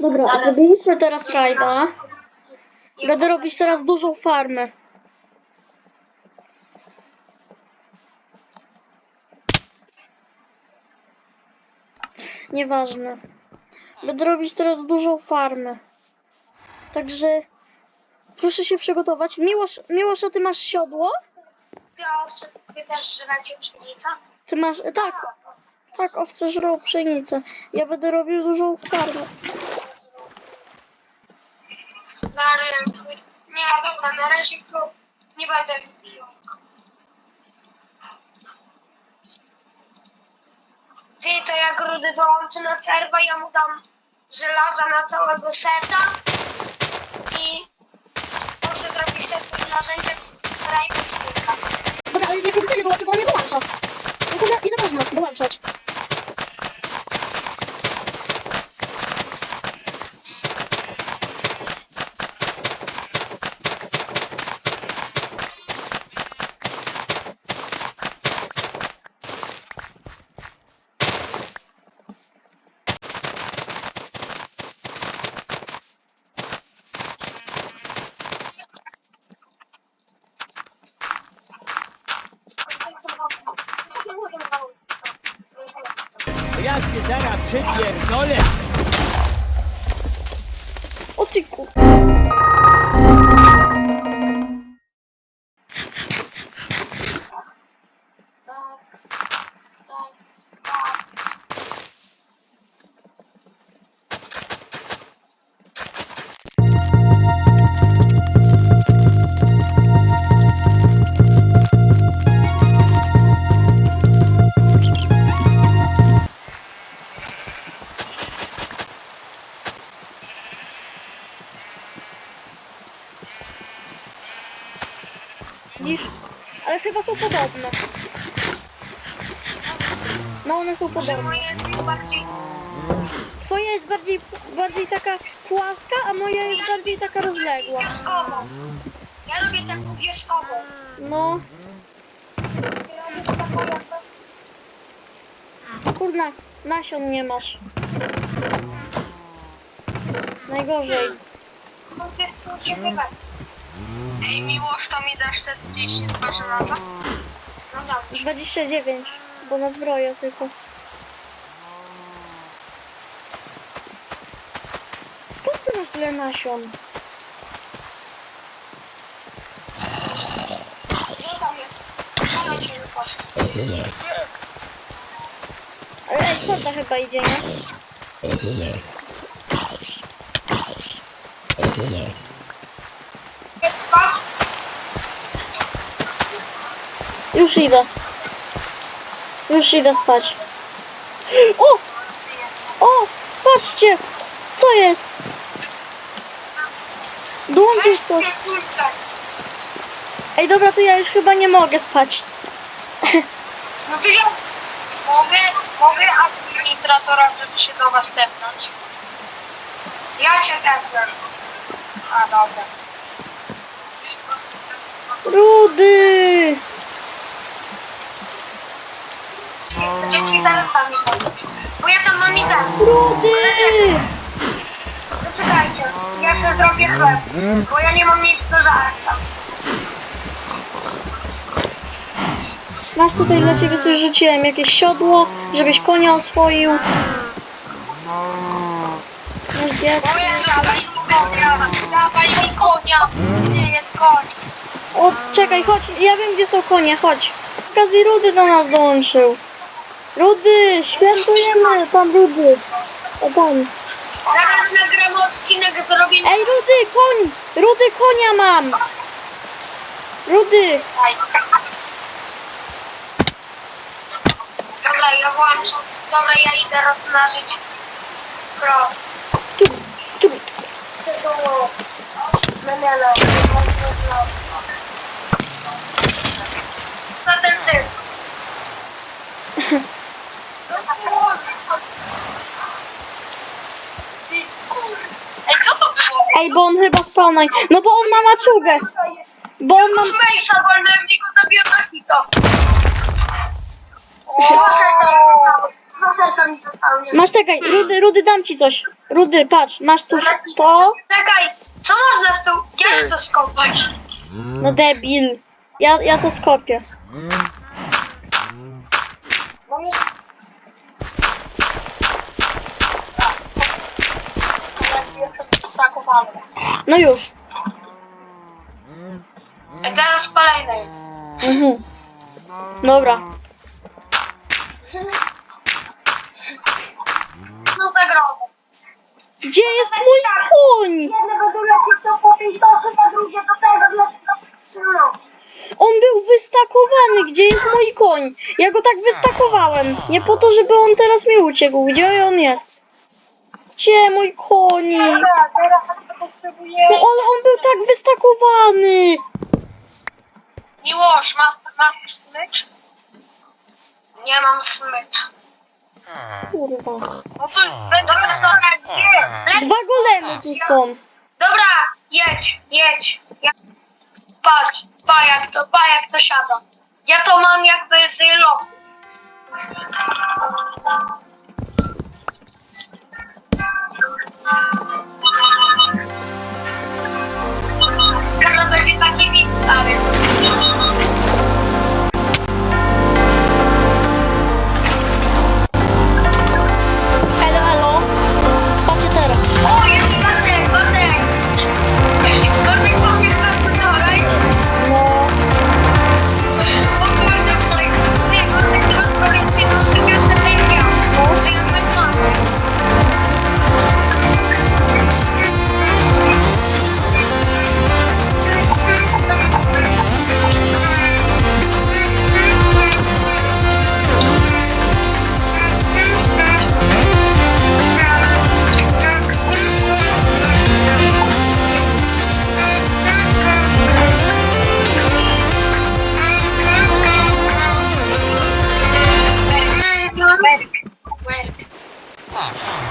Dobra, zrobiliśmy teraz rajda. Będę robić teraz dużą farmę. Nieważne. Będę robić teraz dużą farmę. Także proszę się przygotować. Miłosz, Miłosz, a ty masz siodło? Ty owce, wy też żrecie pszenica? Ty masz. Tak, tak, owce żrą pszenicę. Ja będę robił dużą farmę. Na rynku. Nie, dobra, na razie to nie będę pił. Ty, to jak Rudy dołączy na serwa, ja mu dam żelaza na całego seta i muszę zrobić set narzędzia, która i. Dobra, ale nie dołączy, bo on nie dołącza. No to nie można dołączać. Jak cię zaraz przypierdolę! O ty ku... podobne. No one są podobne. Moje jest bardziej Twoja jest bardziej, bardziej taka płaska, a moja jest bardziej taka rozległa. Ja lubię taką wierzchową. No, taką jakby... kurna, nasion nie masz. Najgorzej. Ej, miłość, to mi dasz te 32 żelaza? No dobrze. 29, bo na zbroję tylko. Skąd ty masz tyle nasion? No tam jest. Się wyposz. Ale ej, kota chyba idzie, nie? Patrz, Już idę. Już idę spać. O! O! Patrzcie! Co jest? Dołączysz to. Ej, dobra, to ja już chyba nie mogę spać. No to ja mogę, mogę administratora, żeby się do was tepnąć. Ja cię tepnę. A, dobra. Rudy! Dzięki, zaraz tam idę. Bo ja tam mam idę. Rudy! Poczekajcie, ja sobie zrobię chleb, bo ja nie mam nic do żarcia. Masz tutaj dla ciebie coś rzuciłem, jakieś siodło, żebyś konia oswoił. Masz bieg. Moje dawaj mi konia, dawaj mi konia. Nie jest koń. O, czekaj, chodź, ja wiem gdzie są konie, chodź. Okazji Rudy do nas dołączył. Rudy, świętujemy, tam Rudy. O tam. Zaraz nagram odcinek zrobię. Ej, Rudy, koń! Rudy, konia mam! Rudy! Dobra, ja włączę. Dobra, ja idę rozmnażyć krop. Tu, tu. Co ten syf? Ej, co to było? Ej, bo on chyba spał na... No bo on ma maczugę. Bo on ma... Zmejsza wolnego, w niego zabiję na mi zostały. nie? Masz czekaj, Rudy, Rudy, dam ci coś. Rudy, patrz, masz tu to. Czekaj, co można z tą... Jak to skopać? No debil. Ja, ja to skopię. No już. A teraz kolejne jest. Mhm. Dobra. No zagrodę. Gdzie jest mój koń? Jednego do leci to po tej doszy, a drugie do tego, dla... No. On był wystakowany. Gdzie jest mój koń? Ja go tak wystakowałem. Nie po to, żeby on teraz mi uciekł. Gdzie on jest? Gdzie mój koni? Dobra, teraz potrzebuję... No ale on był tak wystakowany. Miłosz, masz, masz smycz? Nie mam smycz. Kurwa. No to dobra, dobra, gdzie? Dwa golemy tu są. Dobra, jedź, jedź. Ja... Patrz, pa jak to, pa jak to siada. Ja to mam jakby z lochu. Fuck.